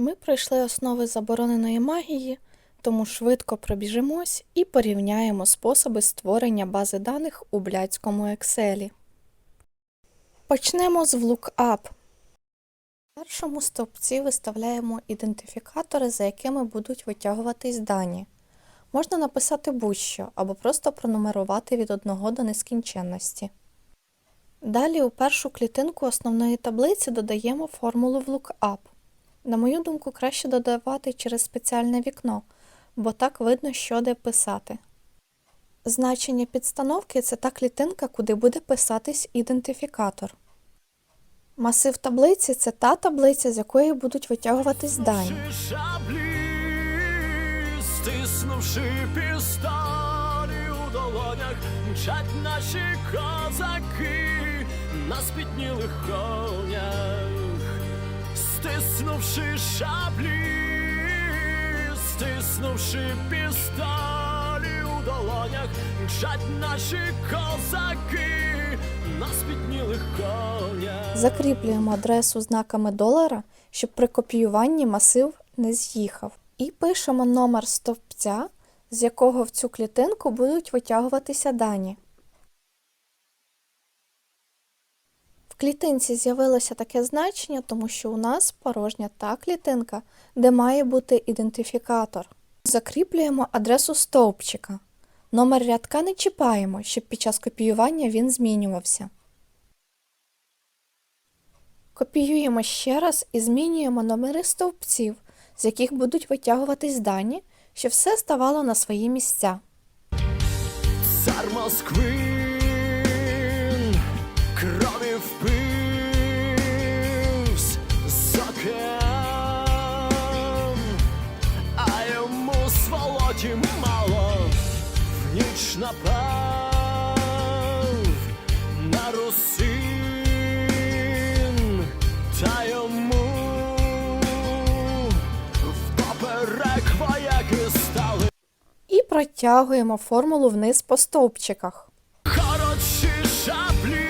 Ми пройшли основи забороненої магії, тому швидко пробіжимось і порівняємо способи створення бази даних у блядському Excel. Почнемо з lookup. В першому стовпці виставляємо ідентифікатори, за якими будуть витягуватись дані. Можна написати будь-що або просто пронумерувати від 1 до нескінченності. Далі у першу клітинку основної таблиці додаємо формулу в lookup. На мою думку, краще додавати через спеціальне вікно, бо так видно, що де писати. Значення підстановки це та клітинка, куди буде писатись ідентифікатор. Масив таблиці це та таблиця, з якої будуть витягуватись дані. Стиснувши пістолі у долонях, мчать наші козаки на спітнілих конях, стиснувши шаблі, стиснувши пістолі у долонях, мчать наші козаки на спітнілих конях. Закріплюємо адресу знаками долара, щоб при копіюванні масив не з'їхав. І пишемо номер стовпця, з якого в цю клітинку будуть витягуватися дані. Клітинці з'явилося таке значення, тому що у нас порожня та клітинка, де має бути ідентифікатор. Закріплюємо адресу стовпчика. Номер рядка не чіпаємо, щоб під час копіювання він змінювався. Копіюємо ще раз і змінюємо номери стовпців, з яких будуть витягуватись дані, щоб все ставало на свої місця. Цар Москви крові впивсь з океан, а йому сволоті мало в ніч напав на русин, та йому впоперек вояки стали. І протягуємо формулу вниз по стовпчиках. Коротші шаблі,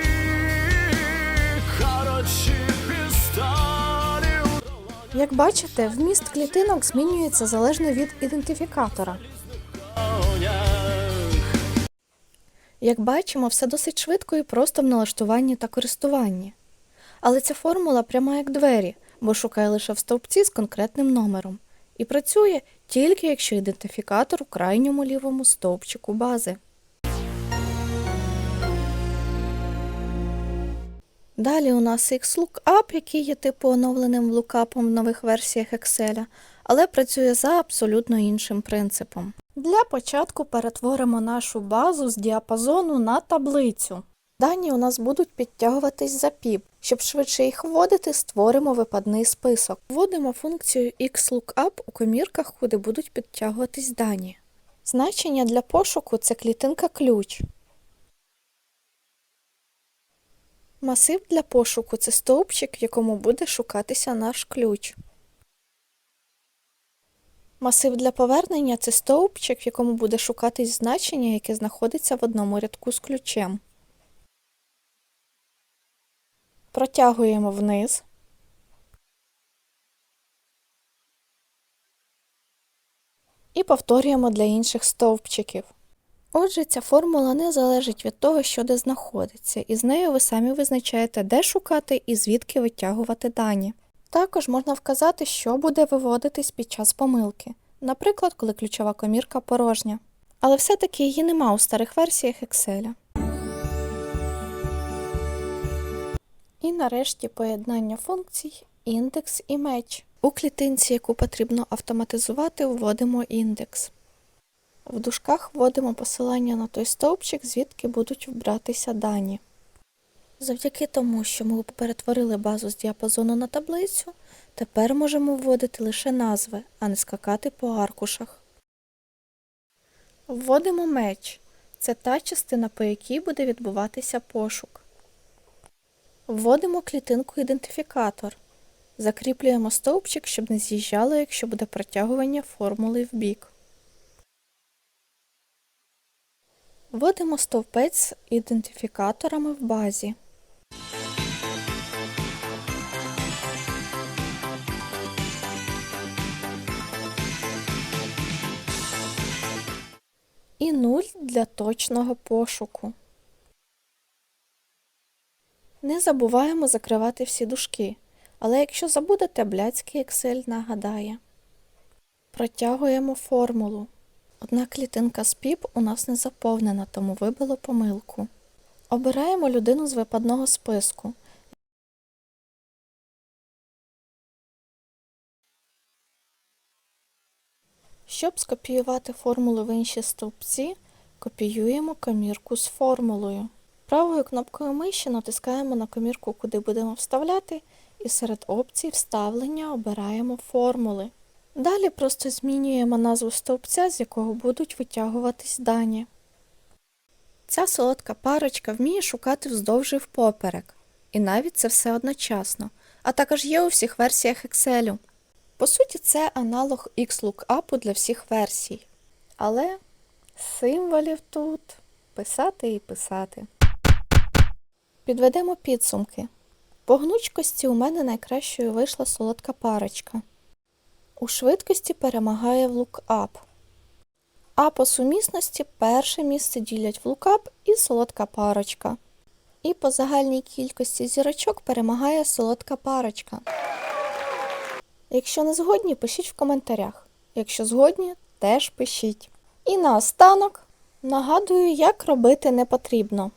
коротші пістолі у Як бачите, вміст клітинок змінюється залежно від ідентифікатора. Як бачимо, все досить швидко і просто в налаштуванні та користуванні. Але ця формула пряма як двері, бо шукає лише в стовпці з конкретним номером. І працює тільки якщо ідентифікатор у крайньому лівому стовпчику бази. Далі у нас XLOOKUP, який є типу оновленим лукапом в нових версіях Excel, але працює за абсолютно іншим принципом. Для початку перетворимо нашу базу з діапазону на таблицю. Дані у нас будуть підтягуватись за піп. Щоб швидше їх вводити, створимо випадний список. Вводимо функцію XLOOKUP у комірках, куди будуть підтягуватись дані. Значення для пошуку це клітинка ключ. Масив для пошуку це стовпчик, в якому буде шукатися наш ключ. Масив для повернення це стовпчик, в якому буде шукатись значення, яке знаходиться в одному рядку з ключем. Протягуємо вниз. І повторюємо для інших стовпчиків. Отже, ця формула не залежить від того, що де знаходиться, і з нею ви самі визначаєте, де шукати і звідки витягувати дані. Також можна вказати, що буде виводитись під час помилки, наприклад, коли ключова комірка порожня. Але все-таки її нема у старих версіях Excel. І нарешті поєднання функцій індекс і меч. У клітинці, яку потрібно автоматизувати, вводимо індекс. В дужках вводимо посилання на той стовпчик, звідки будуть вбратися дані. Завдяки тому, що ми перетворили базу з діапазону на таблицю, тепер можемо вводити лише назви, а не скакати по аркушах. Вводимо меч. Це та частина, по якій буде відбуватися пошук. Вводимо клітинку ідентифікатор. Закріплюємо стовпчик, щоб не з'їжджало, якщо буде протягування формули в бік. Вводимо стовпець з ідентифікаторами в базі. І 0 для точного пошуку. Не забуваємо закривати всі дужки, але якщо забудете, блядський Excel нагадає. Протягуємо формулу. Одна клітинка з піп у нас не заповнена, тому вибило помилку. Обираємо людину з випадного списку. Щоб скопіювати формулу в інші стовпці, копіюємо комірку з формулою. Правою кнопкою миші натискаємо на комірку, куди будемо вставляти, і серед опцій вставлення обираємо формули. Далі просто змінюємо назву стовпця, з якого будуть витягуватись дані. Ця солодка парочка вміє шукати вздовж і впоперек. І навіть це все одночасно, а також є у всіх версіях Excel. По суті, це аналог XLOOKUP для всіх версій. Але символів тут писати і писати. Підведемо підсумки. По гнучкості у мене найкращою вийшла солодка парочка. У швидкості перемагає в лукап. А по сумісності перше місце ділять в лукап і солодка парочка. І по загальній кількості зірочок перемагає солодка парочка. Якщо не згодні, пишіть в коментарях. Якщо згодні, теж пишіть. І наостанок нагадую, як робити не потрібно.